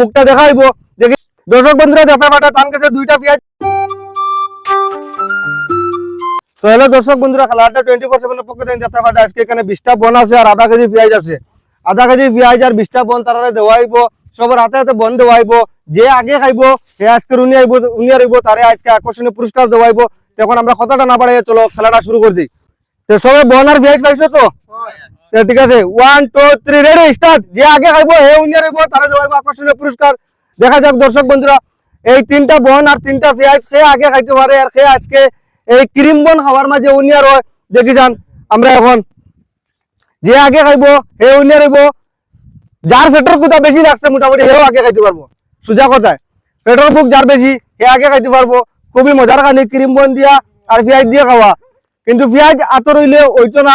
মুখটা দেখাইবো। দেখি। দর্শক বন্ধুরা দেখা পাটা তার কাছে দুইটা পেঁয়াজ। তো হ্যালো দর্শক বন্ধুরা খেলাটা টোয়েন্টি ফোর সেভেনের পক্ষে থেকে দেখা পাটা আজকে এখানে বিশটা বন আছে আর আধা কেজি পেঁয়াজ আছে। আধা কেজি পেঁয়াজ আর বিশটা বন তারা দেওয়াইব, সবার হাতে হাতে বন দেওয়াইব। যে আগে খাইবো, সে আজকে উনি আইব উনি আইব তারে আজকে আকর্ষণীয় পুরস্কার দেওয়াইব। তখন আমরা কথাটা না বাড়াই চলো, খেলাটা শুরু করে দিই। তো সবাই বন আর পেঁয়াজ পাইছো তো? ঠিক আছে one two three ready start যে আগে খাইবো, হে উনি আইব তারে দেওয়াইব আকর্ষণীয় পুরস্কার দেখা যাক দর্শক বন্ধুরা, এই তিনটা বন আর তিনটা পেঁয়াজ খেয়ে আগে খাইতে পারে আর খেয়ে আজকে এই ক্রিম বন খাওয়ার মাঝে উনি আর হয় দেখি যান, আমরা এখন। যে আগে খাইবো, হে উনি আর হইব যার পেট্রোল কোথা বেশি লাগছে মোটামুটি হেও আগে খাইতে পারব। সোজা কথায় পেট্রোল বুক যার বেশি হে আগে খাইতে পারব। খুবই মজার খানি ক্রিম বন দিয়া আর পেঁয়াজ দিয়ে খাওয়া। কিন্তু পেঁয়াজ আতর হইলে ওইতো না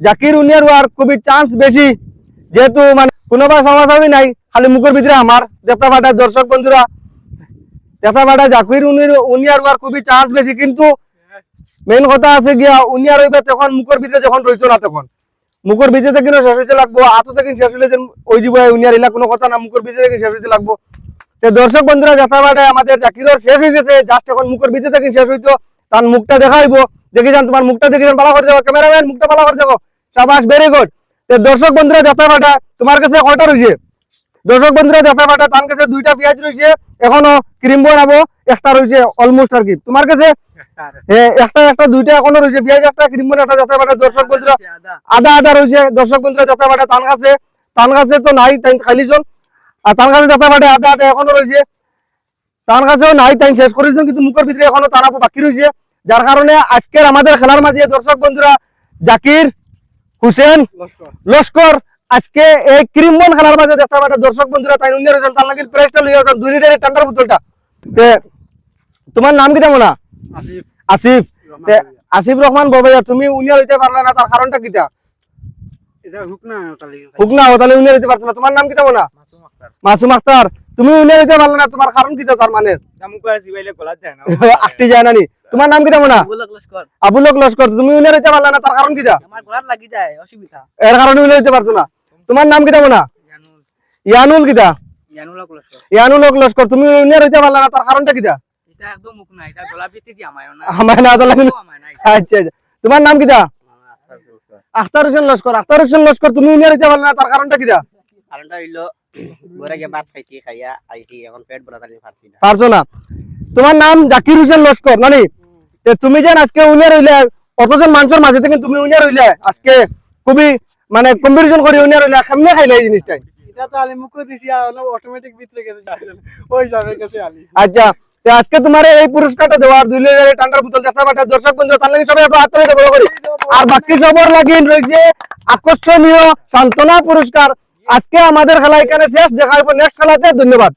জাকির উনিয়ার হওয়ার খুবই চান্স বেশি। যেহেতু মানে কোনোবা সমাসাবি নাই, খালি মুখের ভিতরে আমার। পাঠায় দর্শক বন্ধুরা জাকির উনিয়ার খুবই চান্স বেশি, কিন্তু মেইন কথা আছে গিয়া, উনিয়ার ভিতরে যখন না তখন। মুখের ভিতরে থেকে শেষ হইতে লাগবো আতো থেকে শেষ হইলে ওই দিব উনিয়ার ইলা কোনো কথা না, মুখের ভিতরে থেকে শেষ হইতে লাগবো। দর্শক বন্ধুরা পাঠায় আমাদের জাকিরর শেষ হয়ে গেছে জাস্ট এখন মুখের ভিতরে থেকে শেষ হইতো, তার মুখটা দেখাইবো। দেখি যান, তোমার মুখটা দেখি যান ভালো করে যাব, ক্যামেরাম্যান, মুখটা ভালো করে যাব। সাবাস ভেরি গুড তো দর্শক বন্ধুরা যাত্রা পাঠা তোমার কাছে কয়টা রয়েছে দর্শক বন্ধুরা যাত্রা পাঠা তার কাছে দুইটা পেঁয়াজ রয়েছে এখনও ক্রিম বানাবো একটা রয়েছে অলমোস্ট আর কি। তোমার কাছে? একটা একটা। দুইটা এখনও রয়েছে পেঁয়াজ একটা ক্রিম বানা একটা দর্শক বন্ধুরা আদা। আদা রয়েছে দর্শক বন্ধুরা তার কাছে তার কাছে তো নাই তাই আর তার কাছে আদা আদা এখনও রয়েছে তার কাছেও নাই তাই শেষ করেছেন কিন্তু মুখের ভিতরে এখনও তারা বাকি রয়েছে যার কারণে আজকের আমাদের খেলার মাঝে দর্শক বন্ধুরা জাকির হুসেন লস্কর। আজকে এই ক্রিমবন খেলার মাঝে দেখতে পাবে দর্শক বন্ধুরা তাই উন্নয় রয়েছেন তার নাকি প্রাইসটা লইয়া যান দুই লিটারের ঠান্ডার বোতলটা। তোমার নাম কি তেমন? আসিফ। আসিফ। রহমান বাবাইয়া তুমি উনিয়া হইতে পারলে না তার কারণটা কিটা? হুক না তাহলে উনিয়া হইতে পারছ না। তোমার নাম কি তেমন? মাসুম আক্তার। তুমি উনিয়া হইতে পারলে না তোমার কারণ কিটা তার মানে? আটটি যায় না নি? তোমার নাম কি তেমন না? আবুলক লস্কর। তুমি উনিয়া হইতে পারলে না তার কারণ কিটা এর কারণে উনিয়া হইতে পারছ না। তোমার নাম কি তেমন না? ইয়ানুল। কিটা ইয়ানুল লস্কর। তুমি উনিয়া হইতে পারলে না তার কারণটা কিটা আচ্ছা আচ্ছা। তোমার নাম কিটা আখতার হোসেন লস্কর আখতার হোসেন লস্কর তুমি উনিয়া হইতে পারলে না তার কারণটা কিটা কারণটা হইল ঘরে গিয়ে ভাত খাইছি খাইয়া আইছি এখন পেট ভরা তালি পারছি না। পারছ না। তোমার নাম জাকির হোসেন লস্কর নানি? তুমি যেন আজকে উনিয়া রইলে অতজন মানুষের মাঝে থেকে তুমি উনিয়া রইলে আজকে খুবই মানে কম্পিটিশন করে উনিয়া রইলে কেমনে খাইলে এই জিনিসটাই? আলি আচ্ছা আজকে তোমার এই পুরস্কারটা দেওয়ার দুই লিটারের ঠান্ডার বোতল দেখা পাঠা দর্শক বন্ধু তার লাগে সবাই একটু হাত তালি বড় করি আর বাকি সবর লাগি রয়েছে আকর্ষণীয় সান্ত্বনা পুরস্কার আজকে আমাদের খেলা এখানে শেষ দেখা হবে নেক্সট খেলাতে ধন্যবাদ।